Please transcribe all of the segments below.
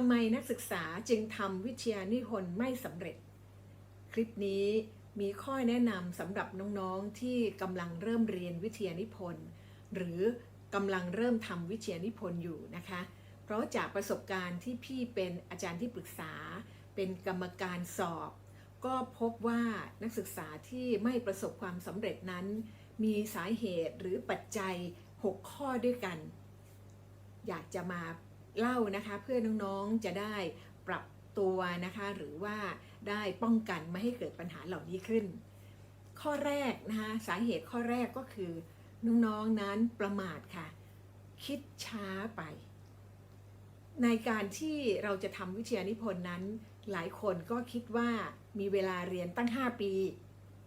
ทำไมนักศึกษาจึงทำวิทยานิพนธ์ไม่สำเร็จ คลิปนี้มีข้อแนะนำสำหรับน้องๆที่กำลังเริ่มเรียนวิทยานิพนธ์หรือกำลังเริ่มทำวิทยานิพนธ์อยู่นะคะ เพราะจากประสบการณ์ที่พี่เป็นอาจารย์ที่ปรึกษา เป็นกรรมการสอบ ก็พบว่านักศึกษาที่ไม่ประสบความสำเร็จนั้น มีสาเหตุหรือปัจจัย 6 ข้อด้วยกัน อยากจะมา เล่านะคะเพื่อน้องๆจะได้ปรับตัวนะคะ หรือว่าได้ป้องกันไม่ให้เกิดปัญหาเหล่านี้ขึ้น ข้อแรกนะคะสาเหตุข้อแรกก็คือน้องๆนั้นประมาทค่ะ คิดช้าไป ในการที่เราจะทำวิทยานิพนธ์นั้น หลายคนก็คิดว่ามีเวลาเรียนตั้ง 5 ปี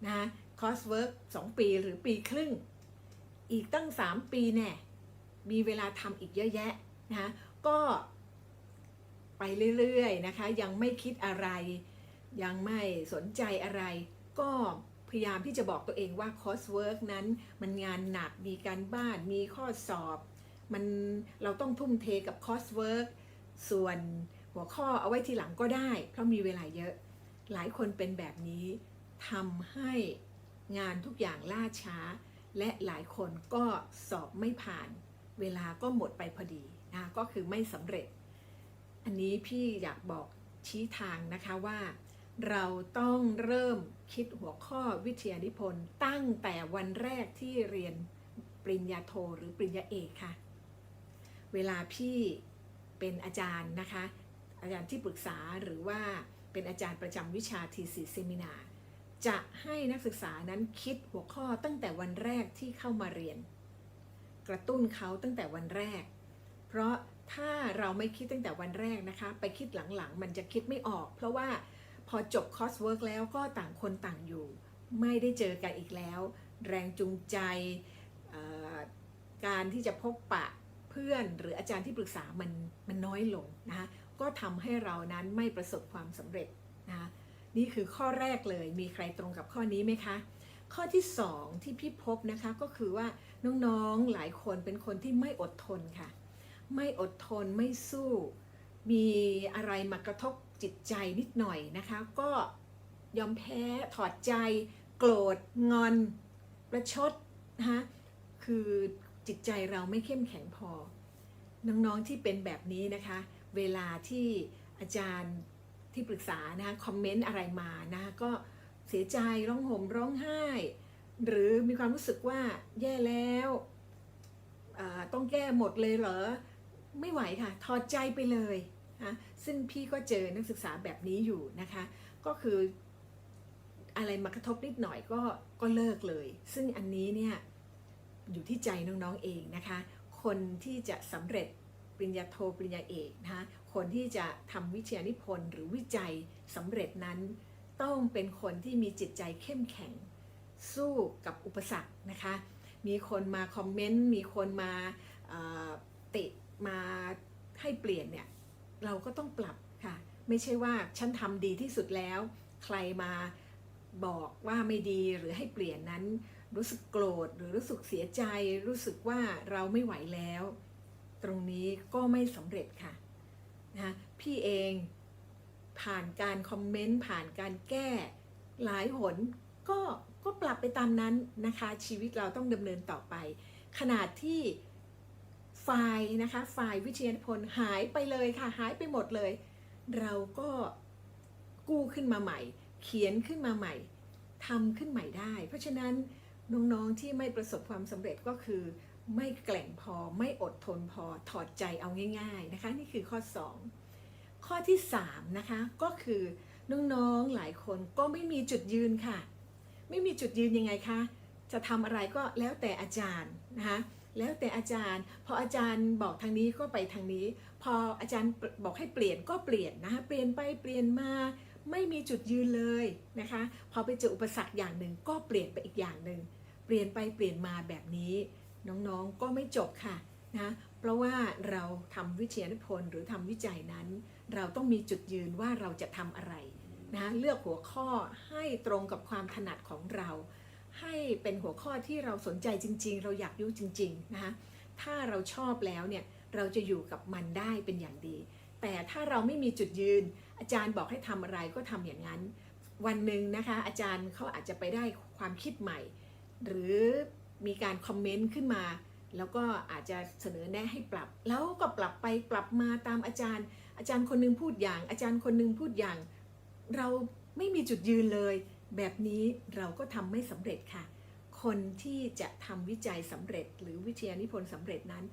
นะคอร์สเวิร์ก2ปีหรือปีครึ่ง อีกตั้ง 3 ปีแน่มีเวลาทำอีกเยอะแยะนะ ก็ไปเรื่อยๆนะคะ ยังไม่คิดอะไร ยังไม่สนใจอะไร ก็พยายามที่จะบอกตัวเองว่าคอสเวิร์กนั้นมันงานหนักมีการบ้านมีข้อสอบ มันเราต้องทุ่มเทกับคอสเวิร์กส่วนหัวข้อเอาไว้ทีหลังก็ได้ เพราะมีเวลาเยอะ หลายคนเป็นแบบนี้ทำให้งานทุกอย่างล่าช้า และหลายคนก็สอบไม่ผ่าน เวลาก็หมดไปพอดี นะก็คือไม่สำเร็จ อันนี้พี่อยากบอกชี้ทางนะคะว่า เราต้องเริ่มคิดหัวข้อวิทยานิพนธ์ตั้งแต่วันแรกที่เรียนปริญญาโทหรือปริญญาเอกค่ะ เวลาพี่เป็นอาจารย์นะคะ อาจารย์ที่ปรึกษาหรือว่าเป็นอาจารย์ประจำวิชาทีสีเซมินาจะให้นักศึกษานั้นคิดหัวข้อตั้งแต่วันแรกที่เข้ามาเรียน กระตุ้นเขาตั้งแต่วันแรก เพราะถ้าเราไม่คิดตั้งแต่วันแรกนะคะ ไปคิดหลังๆ มันจะคิดไม่ออก เพราะว่าพอจบคอร์สเวิร์กแล้วก็ต่างคนต่างอยู่ ไม่ได้เจอกันอีกแล้ว แรงจูงใจ การที่จะพบปะเพื่อน หรืออาจารย์ที่ปรึกษามันมันน้อยลงนะคะก็ทำให้เรานั้นไม่ประสบความสำเร็จนะคะนี่คือข้อแรกเลยมีใครตรงกับข้อนี้ไหมคะ ข้อที่สองที่พี่พบนะคะก็คือว่าน้องๆหลายคนเป็นคนที่ไม่อดทนค่ะ ไม่อดทนไม่สู้ มีอะไรมากระทบจิตใจนิดหน่อยนะคะ ก็ยอมแพ้ถอดใจ โกรธงอนประชดนะคะคือจิตใจเราไม่เข้มแข็งพอ น้องๆที่เป็นแบบนี้นะคะ เวลาที่อาจารย์ที่ปรึกษานะคะคอมเมนต์อะไรมานะคะก็เสียใจร้องห่มร้องไห้ หรือมีความรู้สึกว่าแย่แล้วต้องแก้หมดเลยเหรอ ไม่ไหวค่ะถอดใจไปเลยนะซึ่งพี่ก็เจอนักศึกษาแบบนี้อยู่นะคะ ก็คืออะไรมากระทบนิดหน่อยก็ก็เลิกเลย ซึ่งอันนี้เนี่ยอยู่ที่ใจน้องๆเองนะคะ คนที่จะสำเร็จปริญญาโทปริญญาเอกนะคะคนที่จะทำวิทยานิพนธ์หรือวิจัยสำเร็จนั้น ต้องเป็นคนที่มีจิตใจเข้มแข็ง สู้กับอุปสรรคนะคะ มีคนมาคอมเมนต์มีคนมาเติ มาให้เปลี่ยนเนี่ยเราก็ต้องปรับค่ะ ไม่ใช่ว่าฉันทำดีที่สุดแล้ว ใครมาบอกว่าไม่ดีหรือให้เปลี่ยนนั้น รู้สึกโกรธหรือรู้สึกเสียใจ รู้สึกว่าเราไม่ไหวแล้ว ตรงนี้ก็ไม่สำเร็จค่ะนะพี่เองผ่านการคอมเมนต์ผ่านการแก้หลายหนก็ก็ปรับไปตามนั้นนะคะ ชีวิตเราต้องดำเนินต่อไป ขนาดที่ ไฟล์นะคะไฟล์วิทยานิพนธ์หายไปเลยค่ะหายไปหมดเลย เราก็กู้ขึ้นมาใหม่ เขียนขึ้นมาใหม่ทำขึ้นใหม่ได้ เพราะฉะนั้นน้องๆที่ไม่ประสบความสำเร็จก็คือ ไม่แกล่งพอไม่อดทนพอถอดใจเอาง่าย ๆนะคะ นี่คือข้อ 2 ข้อที่3นะคะก็คือน้องๆหลายคนก็ไม่มีจุดยืนค่ะ ไม่มีจุดยืนยังไงคะจะทำอะไรก็แล้วแต่อาจารย์นะคะ แล้วแต่อาจารย์พออาจารย์บอกทางนี้ก็ไปทางนี้ พออาจารย์บอกให้เปลี่ยนก็เปลี่ยนนะคะเปลี่ยนไปเปลี่ยนมาไม่มีจุดยืนเลยนะคะ พอไปเจออุปสรรคอย่างหนึ่งก็เปลี่ยนไปอีกอย่างหนึ่งเปลี่ยนไปเปลี่ยนมาแบบนี้ น้องๆก็ไม่จบค่ะนะเพราะว่าเราทำวิทยานิพนธ์หรือทำวิจัยนั้น เราต้องมีจุดยืนว่าเราจะทำอะไรนะเลือกหัวข้อให้ตรงกับความถนัดของเรา ให้เป็นหัวข้อที่เราสนใจจริง ๆ เราอยากรู้จริงๆนะคะถ้าเราชอบแล้วเนี่ยเราจะอยู่กับมันได้เป็นอย่างดี แต่ถ้าเราไม่มีจุดยืน อาจารย์บอกให้ทำอะไรก็ทำอย่างนั้น วันหนึ่งนะคะ อาจารย์เขาอาจจะไปได้ความคิดใหม่ หรือมีการคอมเมนต์ขึ้นมา แล้วก็อาจจะเสนอแนะให้ปรับ แล้วก็ปรับไปปรับมาตามอาจารย์ อาจารย์คนหนึงพูดอย่าง อาจารย์คนหนึงพูดอย่าง เราไม่มีจุดยืนเลย แบบนี้เราก็ทำไม่สำเร็จค่ะ คนที่จะทำวิจัยสำเร็จ หรือวิทยานิพนธ์สำเร็จนั้น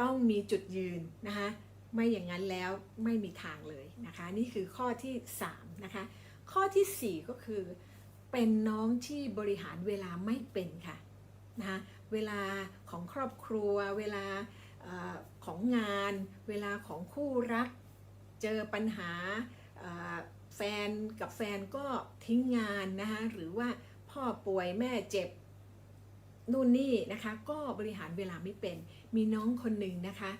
ต้องมีจุดยืนนะคะไม่อย่างนั้นแล้วไม่มีทางเลยนะคะ นี่คือข้อที่3นะคะข้อทีสี่4 ก็คือ เป็นน้องที่บริหารเวลาไม่เป็นค่ะนะคะเวลาของครอบครัว เวลาของงาน เวลาของคู่รัก เจอปัญหา แฟนกับแฟนก็ทิ้งงานนะคะหรือว่าพ่อป่วยแม่เจ็บนู่นนี่นะคะก็บริหารเวลาไม่เป็น มีน้องคนหนึ่งนะคะ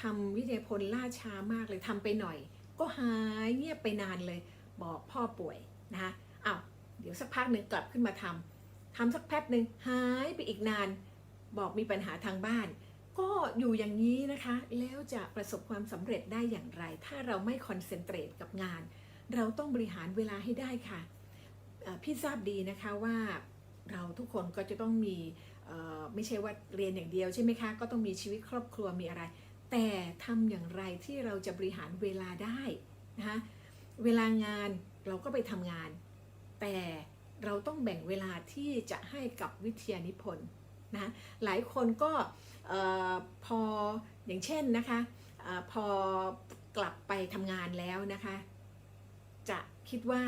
ทำวิทยาพลล่าช้ามากเลยทำไปหน่อย ก็หายเงียบไปนานเลย บอกพ่อป่วยนะคะอ้าวเดี๋ยวสักพักหนึ่งกลับขึ้นมาทำทำสักแป๊บหนึ่งหายไปอีกนาน บอกมีปัญหาทางบ้าน ก็อยู่อย่างนี้นะคะ แล้วจะประสบความสำเร็จได้อย่างไร ถ้าเราไม่คอนเซนเทรตกับงาน เราต้องบริหารเวลาให้ได้ค่ะ พี่ทราบดีนะคะว่าเราทุกคนก็จะต้องมีไม่ใช่ว่าเรียนอย่างเดียวใช่ไหมคะ ก็ต้องมีชีวิตครอบครัวมีอะไร แต่ทำอย่างไรที่เราจะบริหารเวลาได้นะคะเวลางานเราก็ไปทำงาน แต่เราต้องแบ่งเวลาที่จะให้กับวิทยานิพนธ์นะหลายคนก็อพออย่างเช่นนะคะออพอกลับไปทำงานแล้วนะคะ จะคิดว่า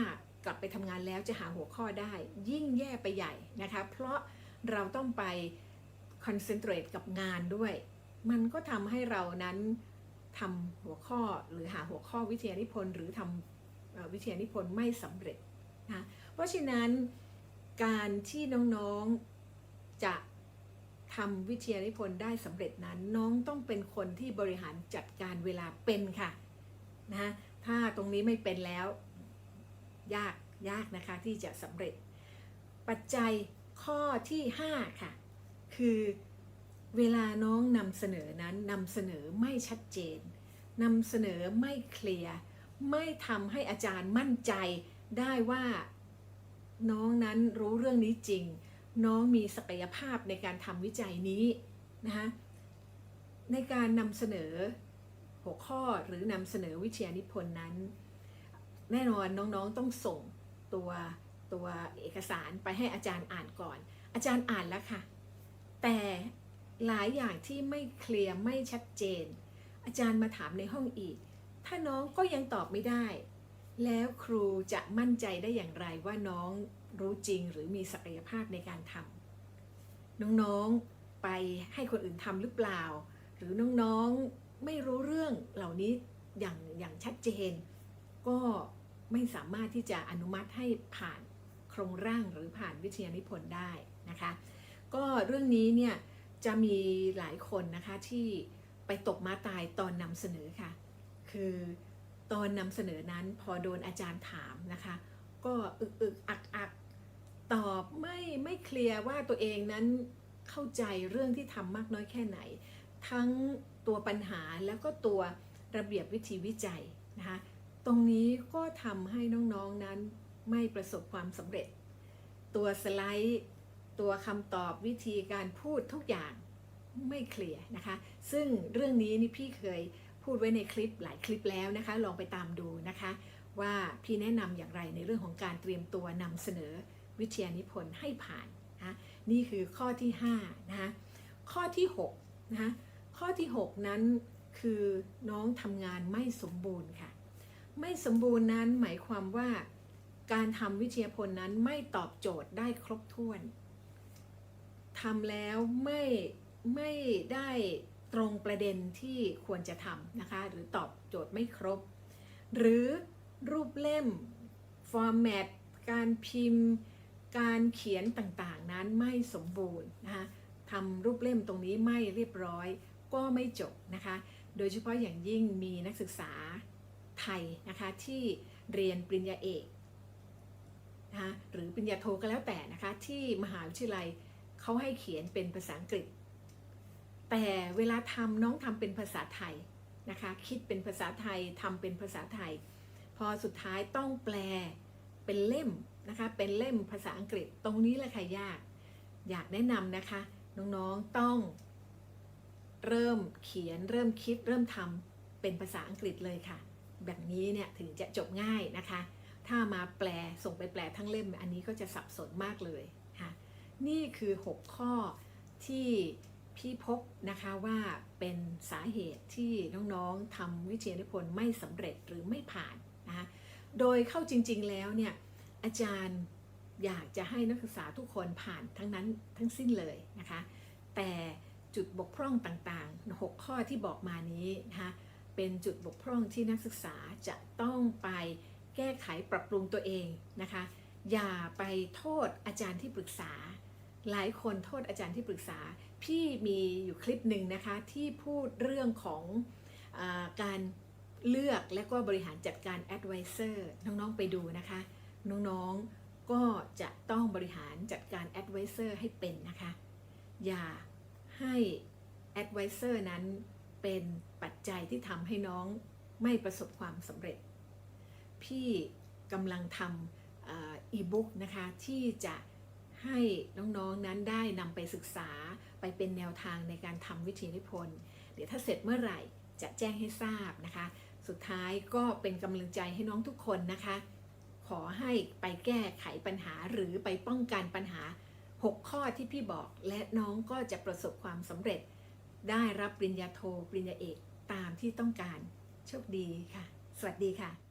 กลับไปทำงานแล้วจะหาหัวข้อได้ ยิ่งแย่ไปใหญ่นะคะ เพราะเราต้องไปคอนเซนเทรตกับงานด้วย มันก็ทำให้เรานั้นทำหัวข้อหรือหาหัวข้อวิทยานิพนธ์หรือทำวิทยานิพนธ์ไม่สำเร็จนะเพราะฉะนั้นการที่น้องๆจะทำวิทยานิพนธ์ได้สำเร็จนั้น น้องต้องเป็นคนที่บริหารจัดการเวลาเป็นค่ะนะถ้าตรงนี้ไม่เป็นแล้ว ยากยากนะคะที่จะสำเร็จ ปัจจัยข้อที่ 5 ค่ะ คือเวลาน้องนำเสนอนั้นนำเสนอไม่ชัดเจนนำเสนอไม่เคลียร์ไม่ทำให้อาจารย์มั่นใจได้ว่า น้องนั้นรู้เรื่องนี้จริง น้องมีศักยภาพในการทำวิจัยนี้นะคะในการนำเสนอหัวข้อหรือนำเสนอวิทยานิพนธ์นั้น แน่นอนน้องๆต้องส่งตัวตัวเอกสารไปให้อาจารย์อ่านก่อน อาจารย์อ่านแล้วค่ะ แต่หลายอย่างที่ไม่เคลียร์ไม่ชัดเจน อาจารย์มาถามในห้องอีก ถ้าน้องก็ยังตอบไม่ได้ แล้วครูจะมั่นใจได้อย่างไรว่าน้องรู้จริงหรือมีศักยภาพในการทำน้องๆไปให้คนอื่นทำหรือเปล่า หรือน้องๆไม่รู้เรื่องเหล่านี้อย่างอย่างชัดเจน ก็ไม่สามารถที่จะอนุมัติให้ผ่านโครงร่างหรือผ่านวิทยานิพนธ์ได้นะคะ ก็เรื่องนี้เนี่ยจะมีหลายคนนะคะที่ไปตกม้าตายตอนนำเสนอค่ะ คือตอนนำเสนอนั้นพอโดนอาจารย์ถามนะคะ ก็อึกอึกอักอักตอบไม่ไม่เคลียร์ว่าตัวเองนั้นเข้าใจเรื่องที่ทำมากน้อยแค่ไหน ทั้งตัวปัญหาแล้วก็ตัวระเบียบวิธีวิจัยนะคะ ตรงนี้ก็ทำให้น้องๆนนั้นไม่ประสบความสำเร็จ ตัวสไลด์ ตัวคำตอบวิธีการพูดทุกอย่างไม่เคลียร์นะคะ ซึ่งเรื่องนี้นี่พี่เคยพูดไว้ในคลิปหลายคลิปแล้วนะคะ ลองไปตามดูนะคะ ว่าพี่แนะนำอย่างไรในเรื่องของการเตรียมตัวนำเสนอวิทยานิพนธ์ให้ผ่านนะนี่คือข้อที่5นะคะข้อที่6นะคะข้อที่ 6 นั้นคือน้องทำงานไม่สมบูรณ์ค่ะ ไม่สมบูรณ์นั้นหมายความว่าการทำวิทยาพลนั้นไม่ตอบโจทย์ได้ครบถ้วนทำแล้วไม่ไม่ได้ตรงประเด็นที่ควรจะทำนะคะ หรือตอบโจทย์ไม่ครบ หรือรูปเล่ม ฟอร์แมต การพิมพ์ การเขียนต่างๆ นั้นไม่สมบูรณ์นะคะทำรูปเล่มตรงนี้ไม่เรียบร้อยก็ไม่จบนะคะ โดยเฉพาะอย่างยิ่งมีนักศึกษา ไทยนะคะที่เรียนปริญญาเอกนะคะหรือปริญญาโทก็แล้วแต่นะคะที่มหาวิทยาลัยเขาให้เขียนเป็นภาษาอังกฤษ แต่เวลาทำน้องทำเป็นภาษาไทยนะคะคิดเป็นภาษาไทยทำเป็นภาษาไทย พอสุดท้ายต้องแปลเป็นเล่มนะคะเป็นเล่มภาษาอังกฤษตรงนี้แหละค่ะยาก อยากแนะนำนะคะน้องๆต้อง เริ่มเขียนเริ่มคิดเริ่มทำเป็นภาษาอังกฤษเลยค่ะ แบบนี้เนี่ยถึงจะจบง่ายนะคะ ถ้ามาแปลส่งไปแปลทั้งเล่มอันนี้ก็จะสับสนมากเลยค่ะนี่คือ 6 ข้อที่พี่พบนะคะว่าเป็นสาเหตุที่น้องๆทำวิทยานิพนธ์ไม่สำเร็จหรือไม่ผ่านนะคะโดยเข้าจริงๆแล้วเนี่ยอาจารย์อยากจะให้นักศึกษาทุกคนผ่านทั้งนั้นทั้งสิ้นเลยนะคะ แต่จุดบกพร่องต่างๆ 6 ข้อที่บอกมานี้นะคะ เป็นจุดบกพร่องที่นักศึกษาจะต้องไปแก้ไขปรับปรุงตัวเองนะคะ อย่าไปโทษอาจารย์ที่ปรึกษา หลายคนโทษอาจารย์ที่ปรึกษา พี่มีอยู่คลิปหนึ่งนะคะที่พูดเรื่องของอการเลือกและก็บริหารจัดการ advisor น้องๆไปดูนะคะ น้องๆก็จะต้องบริหารจัดการ advisor ให้เป็นนะคะ อย่าให้ advisor นั้น เป็นปัจจัยที่ทำให้น้องไม่ประสบความสำเร็จ พี่กำลังทำอีบุ๊กนะคะที่จะให้น้องๆนนั้นได้นำไปศึกษาไปเป็นแนวทางในการทำวิทยานิพนธ์เดี๋ยวถ้าเสร็จเมื่อไหร่จะแจ้งให้ทราบนะคะ สุดท้ายก็เป็นกำลังใจให้น้องทุกคนนะคะ ขอให้ไปแก้ไขปัญหาหรือไปป้องกันปัญหา 6 ข้อที่พี่บอกและน้องก็จะประสบความสำเร็จ ได้รับปริญญาโท ปริญญาเอกตามที่ต้องการ โชคดีค่ะ สวัสดีค่ะ